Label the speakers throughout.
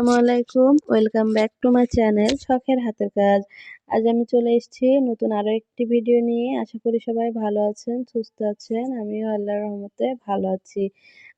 Speaker 1: আসসালামু আলাইকুম। Welcome back to my channel শখের হাতের কাজ। আজ আমি চলে এসেছি নতুন আরও একটি ভিডিও নিয়ে। আশা করি সবাই ভালো আছেন, সুস্থ আছেন। আমিও আল্লাহর রহমতে ভালো আছি।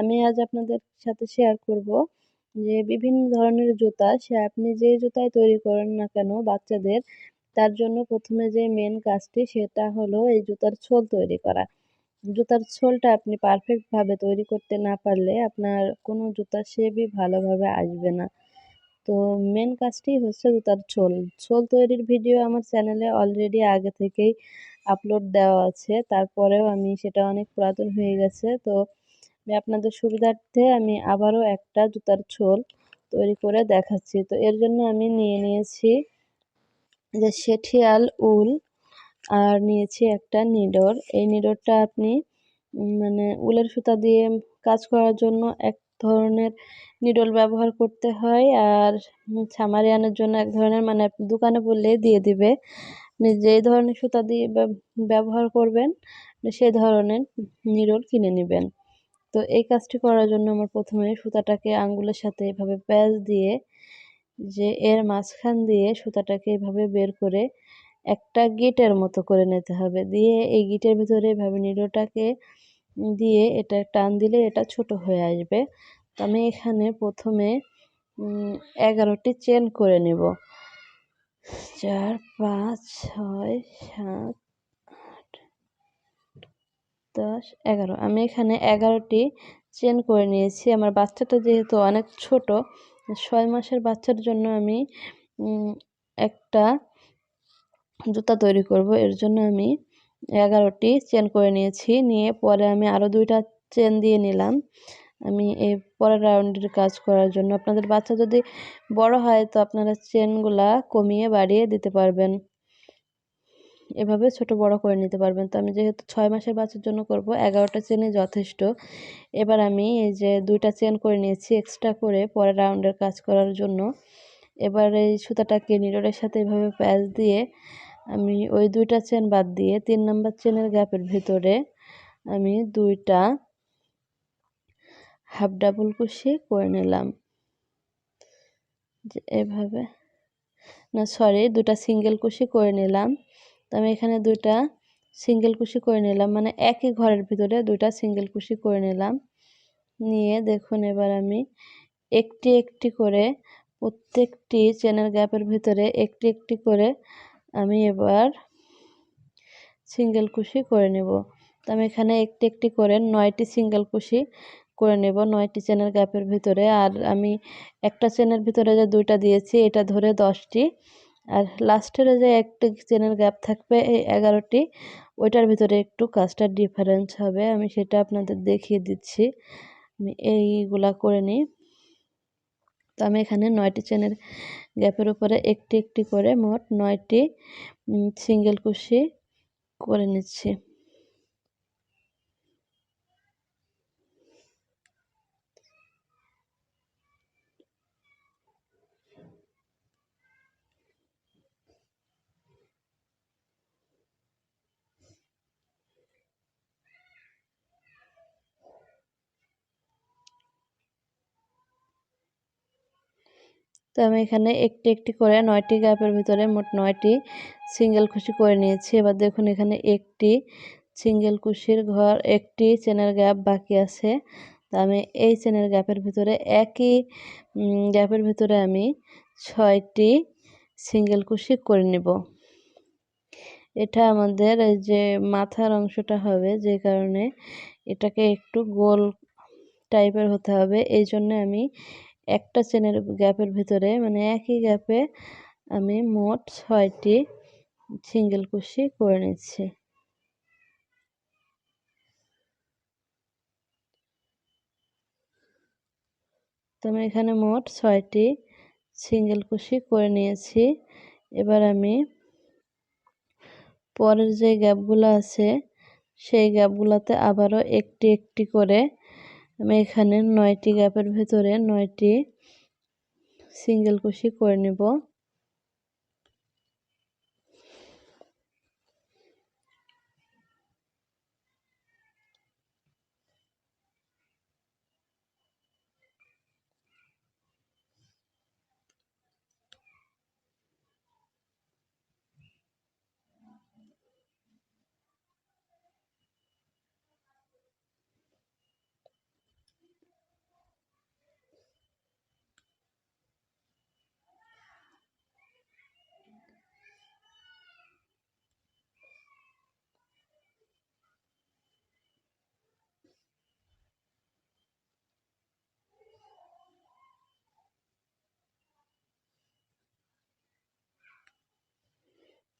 Speaker 1: আমি আজ আপনাদের সাথে শেয়ার করব যে বিভিন্ন ধরনের জুতা, সে আপনি যে জুতায় তৈরি করেন না কেন বাচ্চাদের, তার জন্য প্রথমে যে মেন কাজটি, সেটা হলো এই জুতার ছোল তৈরি করা। জুতার ছোলটা আপনি পারফেক্টভাবে তৈরি করতে না পারলে আপনার কোনো জুতার শেপই ভালোভাবে আসবে না। তো মেন কাজটি হচ্ছে জুতার ছোল। ছোল তৈরির ভিডিও আমার চ্যানেলে অলরেডি আগে থেকেই আপলোড দেওয়া আছে। তারপরেও আমি সেটা অনেক পুরাতন হয়ে গেছে। তো আপনাদের সুবিধার্থে আমি আবারও একটা জুতার ছোল তৈরি করে দেখাচ্ছি। তো এর জন্য আমি নিয়ে নিয়েছি যে শেঠিয়াল উল আর নিয়েছি একটা নিডর। এই নিডরটা আপনি মানে উলের সুতা দিয়ে কাজ করার জন্য এক ধরনের নিডল ব্যবহার করতে হয় আর ছামারিয়ানের জন্য এক ধরনের মানে দোকানে বললে দিয়ে দিবে। আপনি যেই ধরনের সুতা দিয়ে ব্যবহার করবেন সেই ধরনের নিডল কিনে নেবেন। তো এই কাজটি করার জন্য আমার প্রথমে সুতাটাকে আঙ্গুলের সাথে এভাবে প্যাচ দিয়ে, যে এর মাঝখান দিয়ে সুতাটাকে এভাবে বের করে একটা গিটের মতো করে নিতে হবে। দিয়ে এই গিটের ভিতরে এভাবে নিডোটাকে দিয়ে এটা টান দিলে এটা ছোট হয়ে আসবে। আমি এখানে প্রথমে এগারোটি চেন করে নেব। চার, পাঁচ, ছয়, সাত, আট, দশ, এগারো। আমি এখানে এগারোটি চেন করে নিয়েছি। আমার বাচ্চাটা যেহেতু অনেক ছোট, ছয় মাসের বাচ্চার জন্য আমি একটা জুতা তৈরি করব। এর জন্য আমি এগারোটি চেন করে নিয়েছি। নিয়ে পরে আমি আরও দুইটা চেন দিয়ে নিলাম। আমি এই পরের রাউন্ডের কাজ করার জন্য। আপনাদের বাচ্চা যদি বড় হয়, তো আপনারা চেনগুলা কমিয়ে বাড়িয়ে দিতে পারবেন। এভাবে ছোট বড় করে নিতে পারবেন। তো আমি যেহেতু ছয় মাসের বাচ্চার জন্য করব, এগারোটা চেনই যথেষ্ট। এবার আমি এই যে দুইটা চেন করে নিয়েছি এক্সট্রা করে পরের রাউন্ডের কাজ করার জন্য। এবার এই সুতাটাকে নিডলের সাথে এভাবে প্যাচ দিয়ে আমি ওই দুইটা চেন বাদ দিয়ে তিন নাম্বার চেনের গ্যাপের ভিতরে আমি দুইটা হাফ ডাবল কুশি করে নিলাম। এভাবে। না সরি দুটা সিঙ্গেল কুশি করে নিলাম। তো আমি এখানে দুটা সিঙ্গেল কুশি করে নিলাম। মানে একই ঘরের ভিতরে দুইটা সিঙ্গেল কুশি করে নিলাম। নিয়ে দেখুন, এবার আমি একটি একটি করে প্রত্যেকটি চেনের গ্যাপের ভিতরে একটি একটি করে আমি এবার সিঙ্গেল কুশি করে নেব। তো আমি এখানে একটি একটি করে নয়টি সিঙ্গেল কুশি করে নেব নয়টি চেনের গ্যাপের ভিতরে। আর আমি একটা চেনের ভিতরে যে দুইটা দিয়েছি, এটা ধরে দশটি। আর লাস্টের যে একটি চেনের গ্যাপ থাকবে, এই এগারোটি, ওইটার ভিতরে একটু কাজটার ডিফারেন্স হবে। আমি সেটা আপনাদের দেখিয়ে দিচ্ছি। আমি এইগুলা করে নিই। তো আমি এখানে নয়টি চেনের গ্যাপের উপরে একটি একটি করে মোট নয়টি সিঙ্গেল কুশি করে নিচ্ছি। তো আমি এখানে একটি একটি করে নয়টি গ্যাপের ভিতরে মোট নয়টি সিঙ্গেল খুশি করে নিয়েছি। এবার দেখুন এখানে একটি সিঙ্গেল কুশির ঘর, একটি চেনের গ্যাপ বাকি আছে। তো আমি এই চেনের গ্যাপের ভিতরে, একই গ্যাপের ভিতরে আমি ছয়টি সিঙ্গেল কুশি করে নিব। এটা আমাদের যে মাথার অংশটা হবে, যে কারণে এটাকে একটু গোল টাইপের হতে হবে। এই জন্য আমি একটা চেনের গ্যাপের ভিতরে মানে একই গ্যাপে আমি মোট ছয়টি সিঙ্গেল কুশি করে নিচ্ছি। তো আমি এখানে মোট ছয়টি সিঙ্গেল কুশি করে নিয়েছি। এবার আমি পরের যে গ্যাপগুলো আছে, সেই গ্যাপগুলোতে আবারও একটি একটি করে আমি এখানে নয়টি গ্যাপের ভেতরে নয়টি সিঙ্গেল কুশি করে নেব।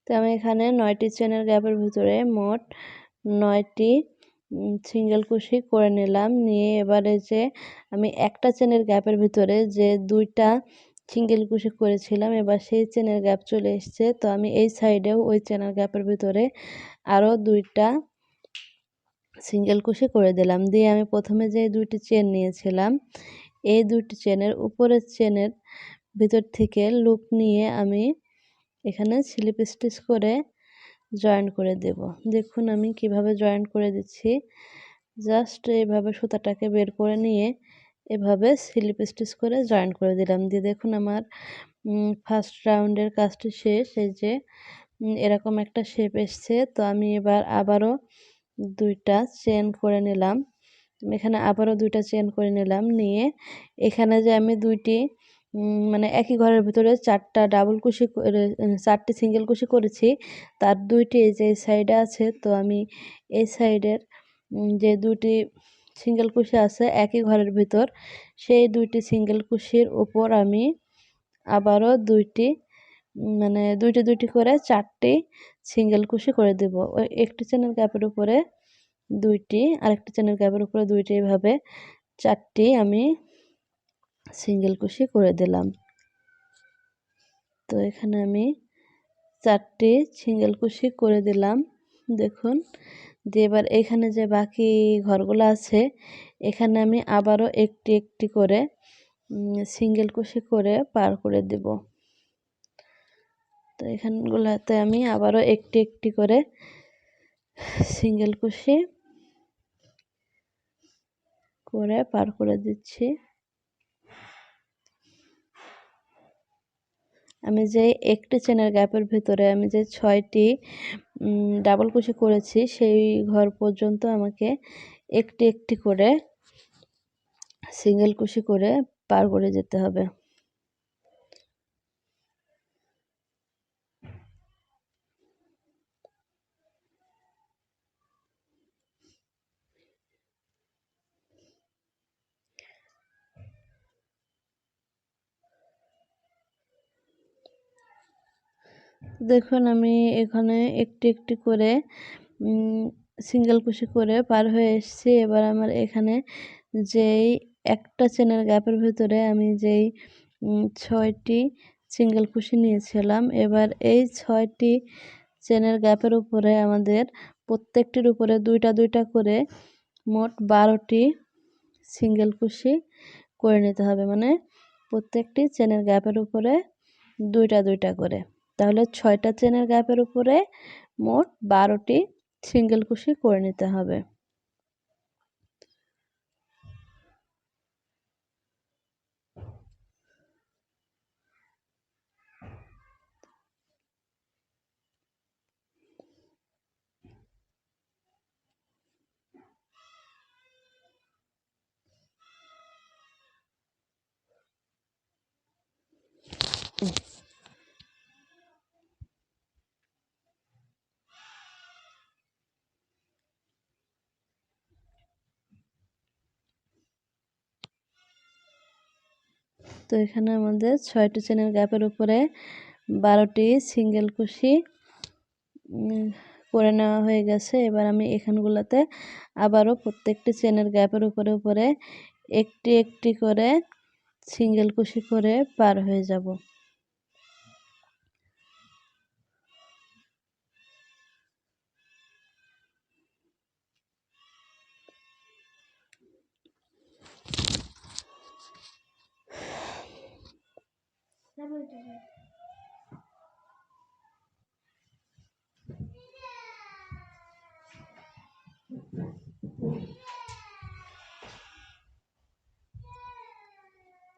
Speaker 1: তো আমি এখানে নয়টি চেনের গ্যাপের ভিতরে মোট নয়টি সিঙ্গেল কুশি করে নিলাম। নিয়ে এবারে যে আমি একটা চেনের গ্যাপের ভিতরে যে দুইটা সিঙ্গেল কুশি করেছিলাম, এবার সেই চেনের গ্যাপ চলে এসছে। তো আমি এই সাইডেও ওই চেনের গ্যাপের ভিতরে আরও দুইটা সিঙ্গেল কুশি করে দিলাম। দিয়ে আমি প্রথমে যে দুইটি চেন নিয়েছিলাম, এই দুইটি চেনের উপরের চেনের ভিতর থেকে লুপ নিয়ে আমি এখানে স্লিপ স্টিচ করে জয়েন করে দেব। দেখুন আমি কীভাবে জয়েন করে দিচ্ছি। জাস্ট এইভাবে সুতাটাকে বের করে নিয়ে এভাবে স্লিপ স্টিচ করে জয়েন করে দিলাম। দিয়ে দেখুন আমার ফার্স্ট রাউন্ডের কাজটি শেষ। এই যে এরকম একটা শেপ এসছে। তো আমি এবার আবারও দুইটা চেন করে নিলাম। এখানে আবারও দুইটা চেন করে নিলাম। নিয়ে এখানে যে আমি দুইটি মানে একই ঘরের ভিতরে চারটা ডাবল কুশি করে চারটি সিঙ্গেল কুশি করেছি। তার দুইটি এই যে সাইডে আছে, তো আমি এই সাইডের যে দুটি সিঙ্গেল কুশি আছে একই ঘরের ভিতর, সেই দুইটি সিঙ্গেল কুশির উপর আমি আবারও দুইটি মানে দুইটি দুইটি করে চারটি সিঙ্গেল কুশি করে দেব। ওই একটি চ্যানেল গ্যাপের উপরে দুইটি, আরেকটি চ্যানেল গ্যাপের উপরে দুইটি, এভাবে চারটি আমি সিঙ্গেল কুশি করে দিলাম। তো এখানে আমি চারটি সিঙ্গেল কুশি করে দিলাম। দেখুন, দিয়ে এবার এখানে যে বাকি ঘরগুলো আছে, এখানে আমি আবারও একটি একটি করে সিঙ্গেল কুশি করে পার করে দেব। তো এখানগুলোতে আমি আবারও একটি একটি করে সিঙ্গেল কুশি করে পার করে দিচ্ছি। আমি যে একটি চেনের গ্যাপের ভিতরে আমি যে ছয়টি ডাবল কুচি করেছি, সেই ঘর পর্যন্ত আমাকে একটি একটি করে সিঙ্গেল কুচি করে পার করে যেতে হবে। দেখুন, আমি এখানে একটি একটি করে সিঙ্গেল কুশি করে পার হয়ে এসেছি। এবার আমার এখানে যেই একটা চেনের গ্যাপের ভিতরে আমি যেই ছয়টি সিঙ্গেল কুশি নিয়েছিলাম। এবার এই ছয়টি চেনের গ্যাপের উপরে আমাদের প্রত্যেকটির উপরে দুইটা দুইটা করে মোট বারোটি সিঙ্গেল কুশি করে নিতে হবে। মানে প্রত্যেকটি চেনের গ্যাপের উপরে দুইটা দুইটা করে। তাহলে ছয়টা চেনের গ্যাপের উপরে মোট বারোটি সিঙ্গেল কুশি করে নিতে হবে। তো এখানে আমাদের ছয়টি চেনের গ্যাপের উপরে বারোটি সিঙ্গেল কুশি করে নেওয়া হয়ে গেছে। এবার আমি এখানগুলোতে আবারও প্রত্যেকটি চেনের গ্যাপের উপরে উপরে একটি একটি করে সিঙ্গেল কুশি করে পার হয়ে যাব।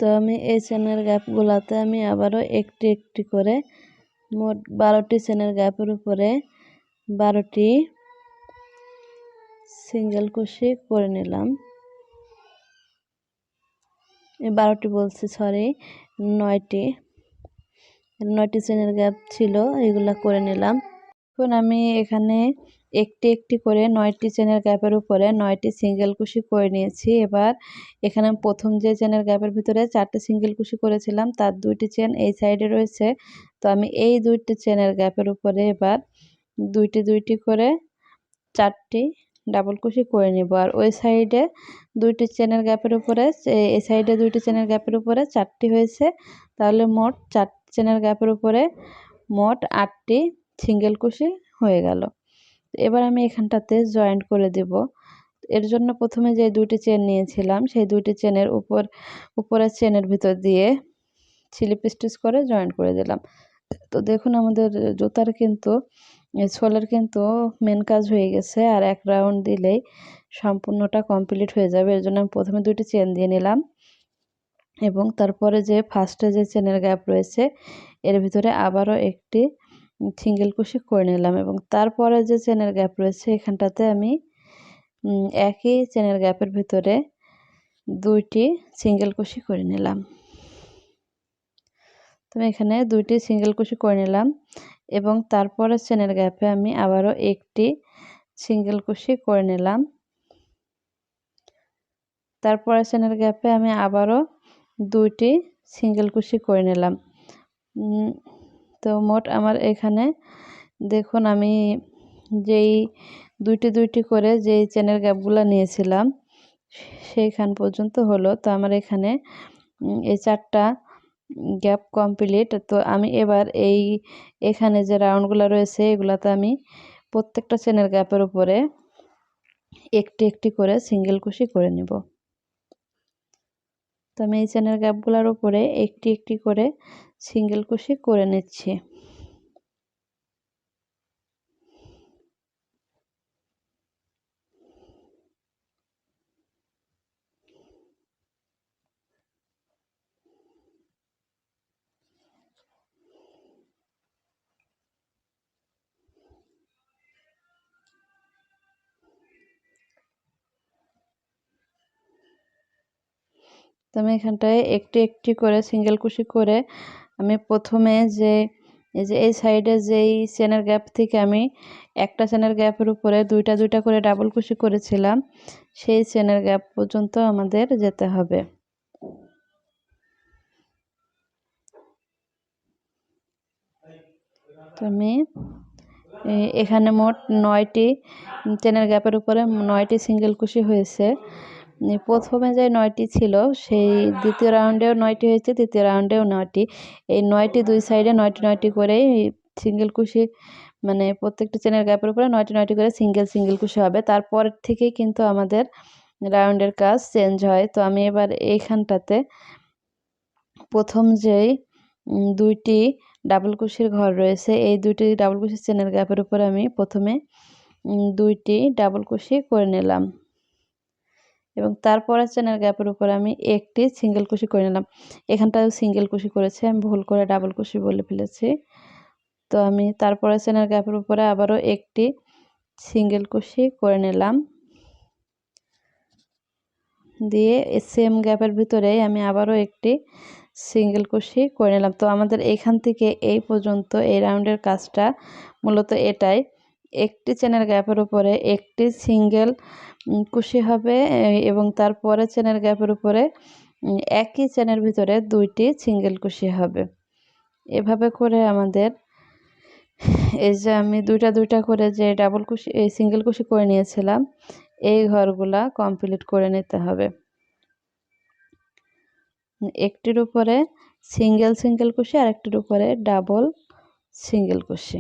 Speaker 1: তো আমি এই চেনের গ্যাপগুলোতে আমি আবারও একটি একটি করে মোট বারোটি চেনের গ্যাপের উপরে বারোটি সিঙ্গেল কুশি করে নিলাম। বারোটি বলছি, সরি, নয়টি। নয়টি চেনের গ্যাপ ছিল, এগুলো করে নিলাম। এখন আমি এখানে একটি একটি করে নয়টি চেনের গ্যাপের উপরে নয়টি সিঙ্গেল কুশি করে নিয়েছি। এবার এখানে প্রথম যে চেনের গ্যাপের ভিতরে চারটি সিঙ্গেল কুশি করেছিলাম, তার দুইটি চেন এই সাইডে রয়েছে। তো আমি এই দুইটি চেনের গ্যাপের উপরে এবার দুইটি দুইটি করে চারটি ডাবল কুশি করে নিব। আর ওই সাইডে দুইটি চেনের গ্যাপের উপরে এই সাইডে দুইটি চেনের গ্যাপের উপরে চারটি হয়েছে। তাহলে মোট চার চেনের গ্যাপের উপরে মোট আটটি সিঙ্গেল কুশি হয়ে গেল। এবার আমি এখানটাতে জয়েন্ট করে দেব। এর জন্য প্রথমে যে দুইটি চেন নিয়েছিলাম, সেই দুইটি চেনের উপর, উপরের চেনের ভিতর দিয়ে স্লিপ স্টিচ করে জয়েন্ট করে দিলাম। তো দেখুন আমাদের জুতার কিন্তু সোলের কিন্তু মেন কাজ হয়ে গেছে আর এক রাউন্ড দিলেই সম্পূর্ণটা কমপ্লিট হয়ে যাবে। এর জন্য আমি প্রথমে দুইটি চেন দিয়ে নিলাম। এবং তারপরে যে ফার্স্টে যে চেনের গ্যাপ রয়েছে, এর ভিতরে আবারও একটি সিঙ্গেল কুশি করে নিলাম এবং তারপরে যে চেনের গ্যাপ রয়েছে, এখানটাতে আমি একই চেনের গ্যাপের ভিতরে দুইটি সিঙ্গেল কুশি করে নিলাম। তো এখানে দুইটি সিঙ্গেল কুশি করে নিলাম এবং তারপরে চেনের গ্যাপে আমি আবারও একটি সিঙ্গেল কুশি করে নিলাম। তারপরে চেনের গ্যাপে আমি আবারও দুইটি সিঙ্গেল কুশি করে নিলাম। তো মোট আমার এখানে দেখুন আমি যেই দুইটি দুইটি করে যেই চেনের গ্যাপগুলো নিয়েছিলাম, সেইখান পর্যন্ত হলো। তো আমার এখানে এই চারটা গ্যাপ কমপ্লিট তো আমি এবার এই এখানে যে রাউন্ডগুলো রয়েছে, এগুলাতে আমি প্রত্যেকটা চেনের গ্যাপের উপরে একটি একটি করে সিঙ্গেল কুশি করে নিব। তো আমি এই চেনের গ্যাপগুলোর উপরে একটি একটি করে সিঙ্গেল কুশি করে নিচ্ছি। তো আমি এখানটায় একটি একটি করে সিঙ্গেল কুশি করে আমি প্রথমে যে, এই যে এই সাইডে যেই চেনের গ্যাপ থেকে আমি একটা চেনের গ্যাপের উপরে দুইটা দুইটা করে ডাবল কুশি করেছিলাম, সেই চেনের গ্যাপ পর্যন্ত আমাদের যেতে হবে। তো আমি এখানে মোট নয়টি চেনের গ্যাপের উপরে নয়টি সিঙ্গেল কুশি হয়েছে। প্রথমে যে নয়টি ছিল, সেই দ্বিতীয় রাউন্ডেও নয়টি হয়েছে, তৃতীয় রাউন্ডেও নয়টি। এই নয়টি দুই সাইডে নয়টি নয়টি করেই সিঙ্গেল কুশি মানে প্রত্যেকটি চেনের গ্যাপের উপরে নয়টি নয়টি করে সিঙ্গেল সিঙ্গেল কুশি হবে। তারপর থেকেই কিন্তু আমাদের রাউন্ডের কাজ চেঞ্জ হয়। তো আমি এবার এইখানটাতে প্রথম যেই দুইটি ডাবল কুশির ঘর রয়েছে, এই দুইটি ডাবল কুশির চেনের গ্যাপের উপরে আমি প্রথমে দুইটি ডাবল কুশি করে নিলাম। এবং তারপরে চেনের গ্যাপের উপরে আমি একটি সিঙ্গেল কুশি করে নিলাম। এখানটাও সিঙ্গেল কুশি করেছে, আমি ভুল করে ডাবল কুশি বলে ফেলেছি। তো আমি তারপরে চেনের গ্যাপের উপরে আবারও একটি সিঙ্গেল কুশি করে নিলাম। দিয়ে সেম গ্যাপের ভিতরে আমি আবারও একটি সিঙ্গেল কুশি করে নিলাম। তো আমাদের এখান থেকে এই পর্যন্ত এই রাউন্ডের কাজটা মূলত এটাই। একটি চেনের গ্যাপের উপরে একটি সিঙ্গেল কুশি হবে এবং তারপরে চেনের গ্যাপের উপরে একই চেনের ভিতরে দুইটি সিঙ্গেল কুশি হবে। এভাবে করে আমাদের, এই যে আমি দুইটা দুইটা করে যে ডাবল কুশি এই সিঙ্গেল কুশি করে নিয়েছিলাম, এই ঘরগুলা কমপ্লিট করে নিতে হবে। একটির উপরে সিঙ্গেল সিঙ্গেল কুশি আর একটির উপরে ডাবল, সিঙ্গেল কুশি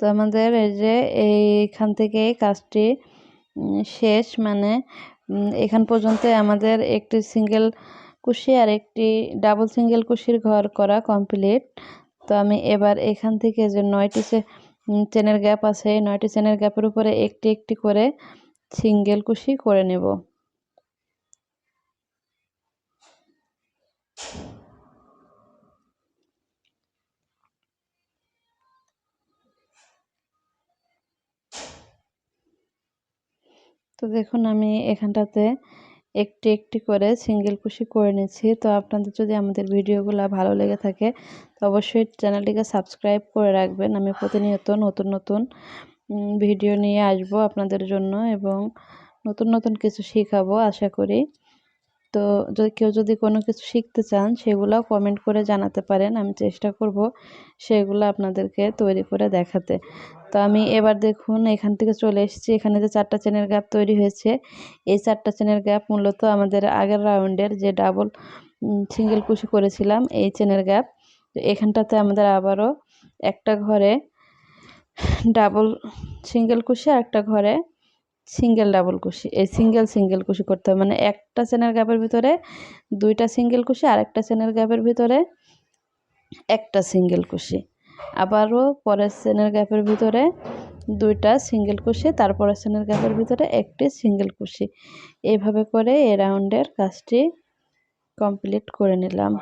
Speaker 1: তো আমাদের এই যে এইখান থেকে কাজটি শেষ মানে এখান পর্যন্ত আমাদের একটি সিঙ্গেল কুশি আর একটি ডাবল সিঙ্গেল কুশির ঘর করা কমপ্লিট। তো আমি এবার এখান থেকে যে নয়টি চেনের গ্যাপ আছে নয়টি চেনের গ্যাপের উপরে একটি একটি করে সিঙ্গেল কুশি করে নেব। তো দেখুন, আমি এখানটাতে একটি একটি করে সিঙ্গেল কুশি করে নিচ্ছি। তো আপনাদের যদি আমাদের ভিডিওগুলো ভালো লেগে থাকে, তো অবশ্যই চ্যানেলটিকে সাবস্ক্রাইব করে রাখবেন। আমি প্রতিনিয়ত নতুন নতুন ভিডিও নিয়ে আসব আপনাদের জন্য এবং নতুন নতুন কিছু শেখাবো, আশা করি। তো যদি কেউ যদি কোনো কিছু শিখতে চান, সেগুলোও কমেন্ট করে জানাতে পারেন। আমি চেষ্টা করব সেগুলো আপনাদেরকে তৈরি করে দেখাতে। তো আমি এবার দেখুন, এখান থেকে চলে এসেছি। এখানে যে চারটা চেনের গ্যাপ তৈরি হয়েছে, এই চারটা চেনের গ্যাপ মূলত আমাদের আগের রাউন্ডের যে ডাবল সিঙ্গেল কুশি করেছিলাম, এই চেনের গ্যাপ এখানটাতে আমাদের আবারও একটা ঘরে ডাবল সিঙ্গেল কুশি আর একটা ঘরে সিঙ্গেল ডাবল কুশি। এই সিঙ্গেল সিঙ্গেল কুশি করতে হবে। মানে একটা চেনের গ্যাপের ভিতরে দুইটা সিঙ্গেল কুশি আর একটা চেনের গ্যাপের ভিতরে একটা সিঙ্গেল কুশি। আবারও পরের চেনের গ্যাপের ভিতরে দুইটা সিঙ্গেল কুশি, তারপরের চেনের গ্যাপের ভিতরে একটি সিঙ্গেল কুশি। এইভাবে করে এ রাউন্ডের কাজটি কমপ্লিট করে নিলাম।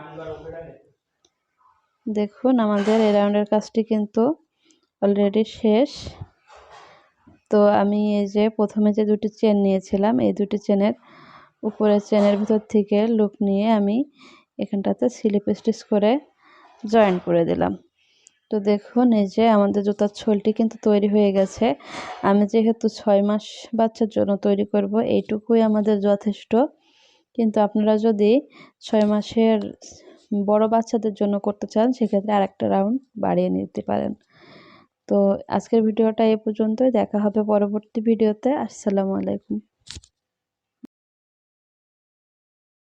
Speaker 1: দেখুন, আমাদের এ রাউন্ডের কাজটি কিন্তু অলরেডি শেষ। তো আমি এই যে প্রথমে যে দুটি চেন নিয়েছিলাম, এই দুটি চেনের উপরের চেনের ভিতর থেকে লুক নিয়ে আমি এখানটাতে স্লিপ স্টিচ করে জয়েন করে দিলাম। তো দেখুন, এই যে আমাদের জুতার ছোলটি কিন্তু তৈরি হয়ে গেছে। আমি যেহেতু ছয় মাস বাচ্চার জন্য তৈরি করব, এইটুকুই আমাদের যথেষ্ট। কিন্তু আপনারা যদি ছয় মাসের বড় বাচ্চাদের জন্য করতে চান, সেক্ষেত্রে আরেকটা রাউন্ড বাড়িয়ে নিতে পারেন। তো আজকের ভিডিওটা এ পর্যন্তই। দেখা হবে পরবর্তী ভিডিওতে। আসসালামু আলাইকুম।